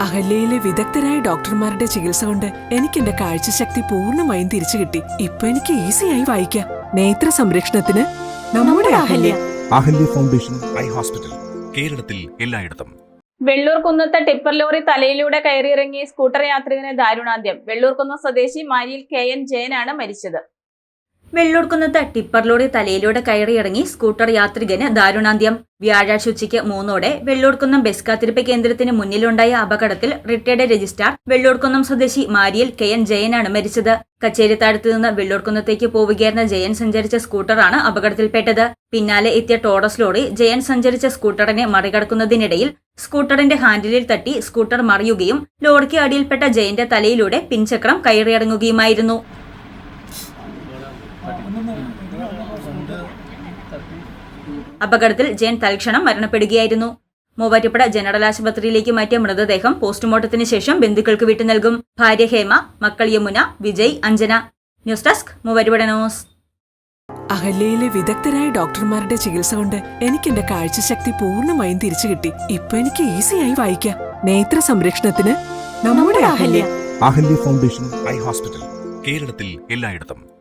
അഹല്യയിലെ വിദഗ്ധരായ ഡോക്ടർമാരുടെ ചികിത്സ കൊണ്ട് എനിക്ക് എന്റെ കാഴ്ചശക്തി പൂർണമായും തിരിച്ചു കിട്ടി. ഇപ്പൊ എനിക്ക് ഈസിയായി വായിക്കാം. നേത്ര സംരക്ഷണത്തിന് നമ്മുടെ Ahalya. Ahalya. Foundation eye hospital കേരളത്തിൽ എല്ലായിടത്തും. വെള്ളൂർ കുന്നത്ത് ടിപ്പർ ലോറി തലയിലൂടെ കയറിയിറങ്ങിയ സ്കൂട്ടർ യാത്രികന് ദാരുണാന്ത്യം. വെള്ളൂർ കുന്നം സ്വദേശി മാരിയിൽ കെ എൻ ജയനാണ് മരിച്ചത്. വെള്ളൂർക്കുന്നത്ത് ടിപ്പറിലൂടെ തലയിലൂടെ കയറിയിറങ്ങി സ്കൂട്ടർ യാത്രികന് ദാരുണാന്ത്യം. വ്യാഴാഴ്ച ഉച്ചയ്ക്ക് മൂന്നോടെ വെള്ളൂർക്കുന്നം ബസ് കാത്തിരിപ്പ് കേന്ദ്രത്തിന് മുന്നിലുണ്ടായ അപകടത്തിൽ റിട്ടയർഡ് രജിസ്ട്രാർ വെള്ളൂർക്കുന്നം സ്വദേശി മാരിയൽ കെ എൻ ജയനാണ് മരിച്ചത്. കച്ചേരിത്താഴത്ത് നിന്ന് വെള്ളൂർക്കുന്നത്തേക്ക് പോവുകയായിരുന്ന ജയൻ സഞ്ചരിച്ച സ്കൂട്ടറാണ് അപകടത്തിൽപ്പെട്ടത്. പിന്നാലെ എത്തിയ ടോറസ് ലോറി ജയൻ സഞ്ചരിച്ച സ്കൂട്ടറിനെ മറികടക്കുന്നതിനിടയിൽ സ്കൂട്ടറിന്റെ ഹാൻഡിലിൽ തട്ടി സ്കൂട്ടർ മറിയുകയും ലോറിക്ക് അടിയിൽപ്പെട്ട ജയന്റെ തലയിലൂടെ പിൻചക്രം കയറിയിറങ്ങുകയുമായിരുന്നു. അപകടത്തിൽ ജയൻ തൽക്ഷണം മരണപ്പെടുകയായിരുന്നു. മൂവാറ്റുപുഴ ജനറൽ ആശുപത്രിയിലേക്ക് മാറ്റിയ മൃതദേഹം പോസ്റ്റ്മോർട്ടത്തിന് ശേഷം ബന്ധുക്കൾക്ക് വിട്ടു നൽകും. ഭാര്യ ഹേമ മക്കൾ Yamuna Vijay Anjana. News desk Muvattupuzha news. അഹല്യയിലെ വിദഗ്ധരായ ഡോക്ടർമാരുടെ ചികിത്സ കൊണ്ട് എനിക്ക് എന്റെ കാഴ്ചശക്തി പൂർണമായും തിരിച്ചു കിട്ടി. ഇപ്പൊ എനിക്ക് ഈസിയായി വായിക്കാം. നേത്ര സംരക്ഷണത്തിന് നമ്മുടെ Ahalya. Ahalya foundation eye hospital കേരളത്തിൽ എല്ലായിടത്തും.